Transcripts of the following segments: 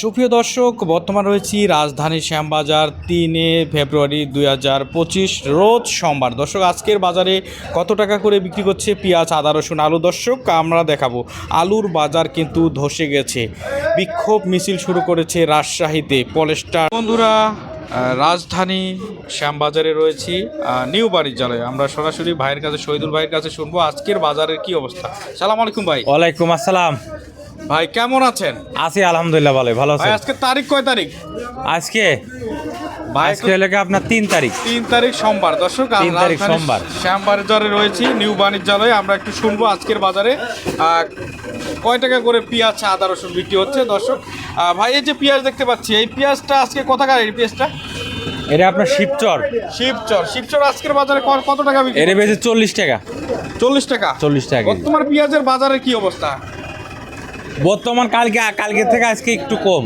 সুপ্রিয় দর্শক, বর্তমান রয়েছি রাজধানী শ্যামবাজার তিনে ফেব্রুয়ারি দুই হাজার পঁচিশ রোজ সোমবার। দর্শক, আজকের বাজারে কত টাকা করে বিক্রি করছে পেঁয়াজ, আদা, রসুন, আলু? দর্শক, আমরা দেখাবো। আলুর বাজার কিন্তু ধসে গেছে। বিক্ষোভ মিছিল শুরু করেছে রাজশাহীতে। পলেস্টার বন্ধুরা রাজধানী শ্যামবাজারে রয়েছি নিউ বাণিজ্যালয়ে। আমরা সরাসরি ভাইয়ের কাছে, শহীদুল ভাইয়ের কাছে শুনব আজকের বাজারের কি অবস্থা। সালাম আলাইকুম ভাই। ওয়ালাইকুম আসসালাম। ভাই কেমন আছেন? আছি আলহামদুলিল্লাহ ভালো ভালো আছেন? আজকে তারিখ কয় তারিখ? আজকে? ভাই আজকে হলো আপনার তিন তারিখ। তিন তারিখ সোমবার। দর্শক তিন তারিখ সোমবার। শ্যামবাজারে রয়েছি নিউ বাণিজ্যালয়ে। আমরা একটু শুনব আজকের বাজারে। কয় টাকা করে পেঁয়াজ আদা রসুন বিক্রি হচ্ছে? দর্শক ভাই এই যে পেঁয়াজ দেখতে পাচ্ছি এই পেঁয়াজটা আজকে এই পেঁয়াজটা? এটা আপনার শিবচর। শিবচর। শিবচর আজকের বাজারে কত টাকা বিক্রি এটা বেশি চল্লিশ টাকা। চল্লিশ টাকা? চল্লিশ টাকা। বর্তমান পেঁয়াজের বাজারে কি অবস্থা? বর্তমান কালকে কালকে থেকে আজকে একটু কম।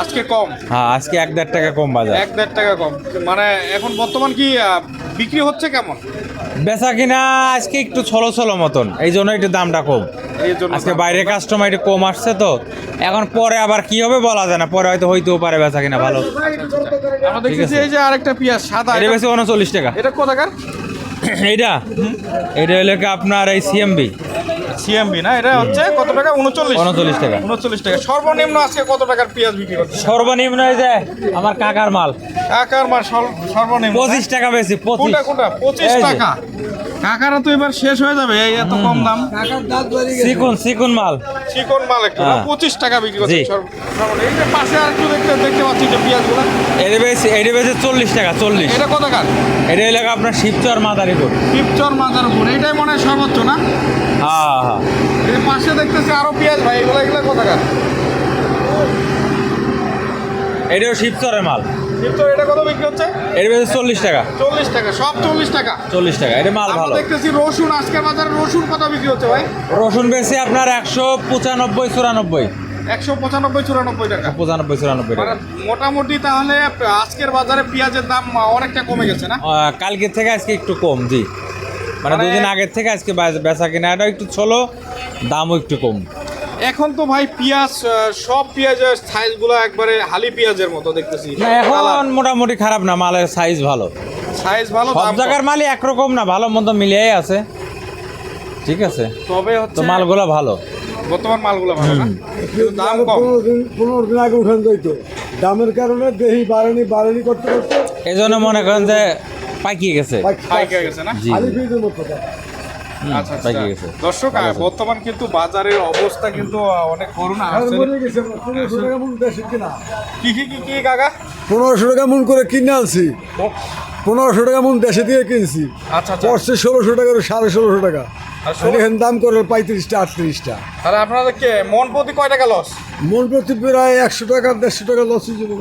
আজকে কম? হ্যাঁ আজকে এক দেড় টাকা কম বাজার। এক দেড় টাকা কম। মানে এখন বর্তমান কি বিক্রি হচ্ছে কেমন? বেচা কিনা আজকে একটু ছলো ছলো মতন এই জন্য একটু দামটা কম। আজকে বাইরে কাস্টমার একটু কম আসছে তো এখন পরে আবার কি হবে বলা যায় না পরে হয়তো হইতেও পারে বেচা কিনা ভালো। আমরা এই যে আরেকটা পেঁয়াজ সাদা এটা বেশি উনচল্লিশ টাকা। এটা কোথাকার? এইটা? এটা হলো কি আপনার এই সিএমবি সিএমবি না? এটা হচ্ছে কত টাকা? উনচল্লিশ। উনচল্লিশ টাকা। উনচল্লিশ টাকা। সর্বনিম্ন আজকে কত টাকার পেঁয়াজ বিক্রি করছে সর্বনিম্ন এই যে আমার কাকার মাল। কাকার মাল সর্বনিম্ন পঁচিশ টাকা বেশি পঁচিশ। কোনটা কোনটা? পঁচিশ টাকা। কাকারা তো এবার শেষ হয়ে যাবে এই এত কম দাম। সিকুন সিকুন মাল। চিকন মাল একটু হ্যাঁ। পঁচিশ টাকা বিক্রি করছে। এই যে পাশে আর একটু দেখতে দেখতে পাচ্ছি যে পেঁয়াজগুলো। এটা বেশি এটা বেশি চল্লিশ টাকা চল্লিশ। এটা কোথাকার এটা এলাকা আপনার শিবচর মাদারীপুর। পিপচর মাজার উপর এটাই মনে হয় সর্বোচ্চ না? হ্যাঁ হ্যাঁ। এই পাশে দেখতেছি আরও পেঁয়াজ ভাই এগুলো এগুলো কোথাকার এটাও শিবচরের মাল। পিপচর এটা কত বিক্রি হচ্ছে? এটা বেশি চল্লিশ টাকা। চল্লিশ টাকা সব চল্লিশ টাকা। চল্লিশ টাকা এটা মাল ভালো। দেখতেছি রসুন আজকের বাজারে রসুন কত বিক্রি হচ্ছে ভাই? রসুন বেশি আপনার একশো পঁচানব্বই চুরানব্বই। একশো পঁচানব্বই চুরানব্বই টাকা। পঁচানব্বই চুরানব্বই মানে টাকা মোটামুটি তাহলে আজকের বাজারে পেঁয়াজের দাম অনেকটা কমে গেছে না? কালকের থেকে আজকে একটু কম জি। মানে মানে- দুদিন আগের থেকে আজকে বেচা- বেচা কিনা এটা একটু ছোলো দামও একটু কম। এখন তো ভাই পেঁয়াজ সব পেঁয়াজের সাইজগুলো একবারে হালি পেঁয়াজের মতো দেখতেছি। এখন মোটামুটি খারাপ না মালের সাইজ ভালো। সাইজ ভালো সব জায়গার মালই একরকম না ভালো মন্দ মিলিয়েই আছে। ঠিক আছে। তবে হচ্ছে মালগুলো ভালো। বর্তমান মালগুলো ভালো না? দাম কম। পনেরো দিন আগে উঠান যাইতো। দামের কারণে দেহি বাড়ানি বাড়ানি করতে করতে এই জন্য মনে করেন যে পাকিয়ে গেছে। পাইকে গেছে না? মতো আচ্ছা আচ্ছা। গেছে। দর্শক বর্তমান কিন্তু বাজারের অবস্থা কিন্তু অনেক করুণ মন দেশে কি কি কি কি কাকা? পনেরোশো টাকা মন করে কিনে আনছি। পনেরোশো টাকা মন দেশে দিয়ে কিনছি। আচ্ছা আচ্ছা। পড়ছে ষোলোশো টাকা সাড়ে ষোলোশো টাকা। এখানে দাম করে পঁয়ত্রিশটা আটত্রিশটা। তাহলে আপনাদের কে? মন প্রতি কয় টাকা লস মন প্রতি প্রায় একশো টাকা দেড়শো টাকা লস হয়ে যাব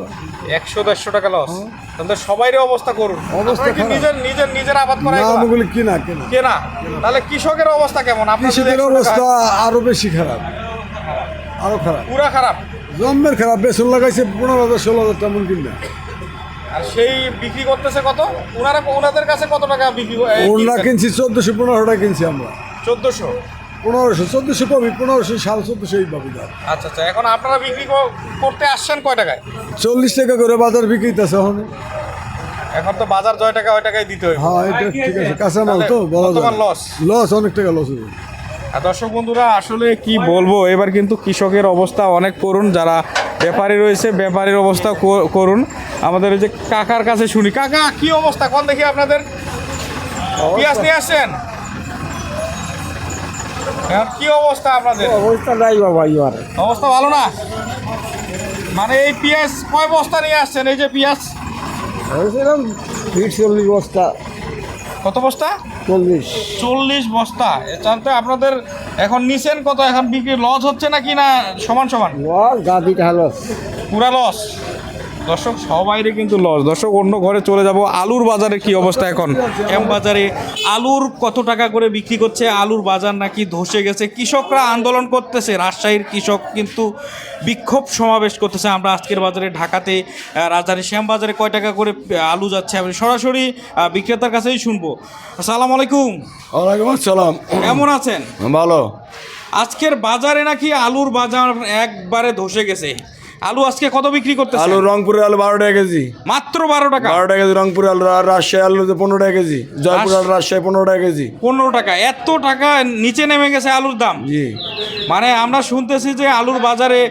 একশো দেড়শো টাকা লস তাহলে সবাইরই অবস্থা করুন। অবস্থা কি নিজের নিজের নিজের আবাদ করা? না কিনা কিনা। কেনা? তাহলে কৃষকের অবস্থা কেমন? কৃষকের অবস্থা আরও বেশি খারাপ। আরও খারাপ। পুরা খারাপ? জন্মের খারাপ বেসন লাগাইছে পনেরো হাজার ষোলো হাজার টাকা মন কিনা আর সেই বিক্রি করতেছে কত? ওনারা ওনাদের কাছে কত টাকা বিক্রি ওরা কিনছি চোদ্দশো পনেরোশো টাকা কিনছি আমরা। চোদ্দশো? পনেরোশো চোদ্দশো কবি পনেরোশো সাড়ে চোদ্দশো এই পাবি দাম। আচ্ছা আচ্ছা এখন আপনারা বিক্রি করতে আসছেন কয় টাকায়? চল্লিশ টাকা করে বাজার বিক্রিতেছে এখন। এখন তো বাজার জয় টাকা ওই টাকায় দিতে হবে হ্যাঁ এটা ঠিক আছে কাঁচামাল তো বলা যায়। loss। লস অনেক টাকা লস হবে আর দর্শক বন্ধুরা আসলে কি বলব এবার কিন্তু কৃষকের অবস্থা অনেক করুন যারা ব্যাপারী রয়েছে ব্যাপারীর অবস্থা করুন আমাদের ওই যে কাকার কাছে শুনি। কাকা কি অবস্থা? কোন দেখি আপনাদের? পেঁয়াজ নিয়ে আসছেন? এখন কি অবস্থা আপনাদের? অবস্থা নাই বাবা ইয়ার অবস্থা ভালো না? মানে এই পেঁয়াজ কয় বস্তা নিয়ে আসছেন? এই যে পেঁয়াজ? হয়েছিলাম ফিট চল্লিশ বস্তা। কত বস্তা? চল্লিশ। চল্লিশ বস্তা। জানতে আপনাদের এখন নিছেন কত? এখন বিক্রি লস হচ্ছে নাকি না সমান সমান? লস গাদিটা লস। পুরা লস? দর্শক সবাইরে কিন্তু লস দর্শক অন্য ঘরে চলে যাব। আলুর বাজারে কি অবস্থা এখন? এম বাজারে আলুর কত টাকা করে বিক্রি করছে? আলুর বাজার নাকি ধসে গেছে? কৃষকরা আন্দোলন করতেছে। রাজশাহীর কৃষক কিন্তু বিক্ষোভ সমাবেশ করতেছে। আমরা আজকের বাজারে ঢাকাতে আহ, রাজধানী শ্যামবাজারে কয় টাকা করে আলু যাচ্ছে আমি সরাসরি বিক্রেতার কাছেই শুনব। আসসালামু আলাইকুম। ওয়ালাইকুম আসসালাম। কেমন আছেন? ভালো। আজকের বাজারে নাকি আলুর বাজার একবারে ধসে গেছে? আলু আজকে কত বিক্রি করতে আলু রংপুরের আলু বারো টাকা কেজি। মাত্র বারো টাকা? বারো টাকা কেজি রংপুরের আলু আর রাজশাহী আলু পনেরো টাকা কেজি। জয়পুর আলু রাজশাহী পনেরো টাকা কেজি। পনেরো টাকা। এত টাকা নিচে নেমে গেছে আলুর দাম। জি। মানে আমরা শুনতেছি যে আলুর বাজারে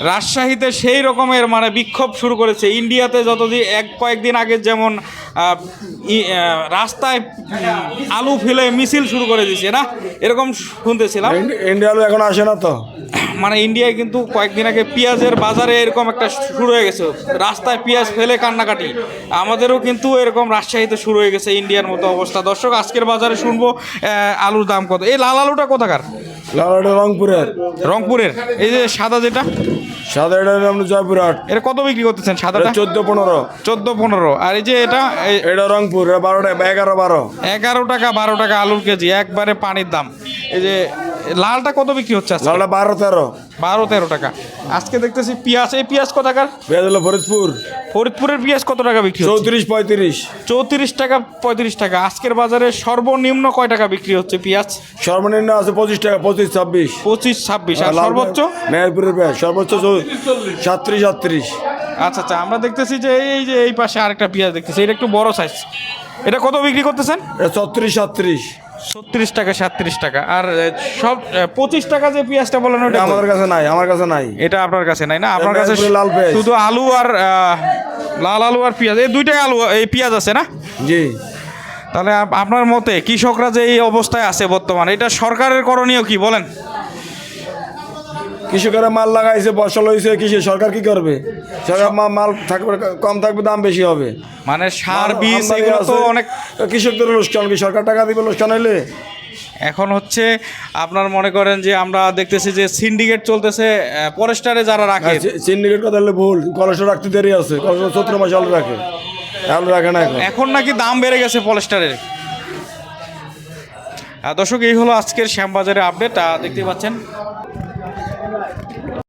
রাজশাহীতে সেই রকমের মানে বিক্ষোভ শুরু করেছে। ইন্ডিয়াতে যতদিন এক কয়েকদিন আগে যেমন রাস্তায় আলু ফেলে মিছিল শুরু করে দিছে না? এরকম শুনতেছিলাম। ইন্ডি- ইন্ডিয়া আলু এখন আসে না তো? মানে ইন্ডিয়ায় কিন্তু কয়েকদিন আগে পেঁয়াজের বাজারে এরকম একটা শুরু হয়ে গেছে। রাস্তায় পেঁয়াজ ফেলে কান্নাকাটি। আমাদেরও কিন্তু এরকম রাজশাহীতে শুরু হয়ে গেছে ইন্ডিয়ার মতো অবস্থা। দর্শক আজকের বাজারে শুনব আলুর দাম কত? এই লাল আলুটা কোথাকার? লাল লালটা রংপুরের। রংপুরের। এই যে সাদা যেটা? সাদা এটা হলো আপনার জয়পুরহাট এটা কত বিক্রি করতেছেন সাদাটা? চোদ্দ পনেরো। চোদ্দ পনেরো। আর এই যে এটা এটা রংপুর বারো টাকা এগারো বারো। এগারো টাকা বারো টাকা আলুর কেজি একবারে পানির দাম। এই যে লালটা কত বিক্রি হচ্ছে আজকে? লালটা বারো তেরো। বারো তেরো টাকা। আজকে দেখতেছি পেঁয়াজ এই পেঁয়াজ কোথাকার পেঁয়াজ হলো ফরিদপুর। ফরিদপুরের পেঁয়াজ কত টাকা বিক্রি হচ্ছে? চৌত্রিশ পঁয়ত্রিশ। চৌত্রিশ টাকা পঁয়ত্রিশ টাকা। আজকের বাজারে সর্বনিম্ন কয় টাকা বিক্রি হচ্ছে পেঁয়াজ? সর্বনিম্ন আছে পঁচিশ টাকা পঁচিশ ছাব্বিশ। পঁচিশ ছাব্বিশ। আর সর্বোচ্চ? মেহেরপুরের পেঁয়াজ। সর্বোচ্চ সাতত্রিশ আটত্রিশ। আচ্ছা আচ্ছা। আমরা দেখতেছি যে এই যে এই পাশে আরেকটা পেঁয়াজ দেখতেছি। এটা একটু বড় সাইজ এটা কত বিক্রি করতেছেন? এটা ছত্রিশ সাতত্রিশ। ছত্রিশ টাকা সাতত্রিশ টাকা। আর সব পঁচিশ টাকা যে পেঁয়াজটা বলেন ওটা আমাদের কাছে নাই আমার কাছে নাই। এটা আপনার কাছে নাই না? আপনার কাছে লাল পেঁয়াজ। শুধু আলু আর লাল আলু আর পেঁয়াজ। এই দুইটাই আলু এই পেঁয়াজ আছে না? জি। তাহলে আপনার মতে কৃষকরা যে এই অবস্থায় আছে বর্তমানে এটা সরকারের করণীয় কি বলেন? কৃষকেরা মাল লাগাইছে ফসল হয়েছে কৃষি সরকার কি করবে? সরকার মাল থাকবে কম থাকবে দাম বেশি হবে। মানে সার বীজ এগুলো তো অনেক কৃষকদের লোকসান কি? সরকার টাকা দিবে লোকসান হইলে? এখন হচ্ছে আপনার মনে করেন যে আমরা দেখতেছি যে সিন্ডিকেট চলতেছে ফরেস্টারে যারা রাখে। সিন্ডিকেট কথা হলে ভুল। কলেস্ট্রল রাখতে দেরি আছে। কলেস্ট্রল সত্তর মাস আলু রাখে। আলু রাখে না এখন। এখন নাকি দাম বেড়ে গেছে পলেস্টারের দর্শক এই হলো আজকের শ্যামবাজারের আপডেট দেখতে পাচ্ছেন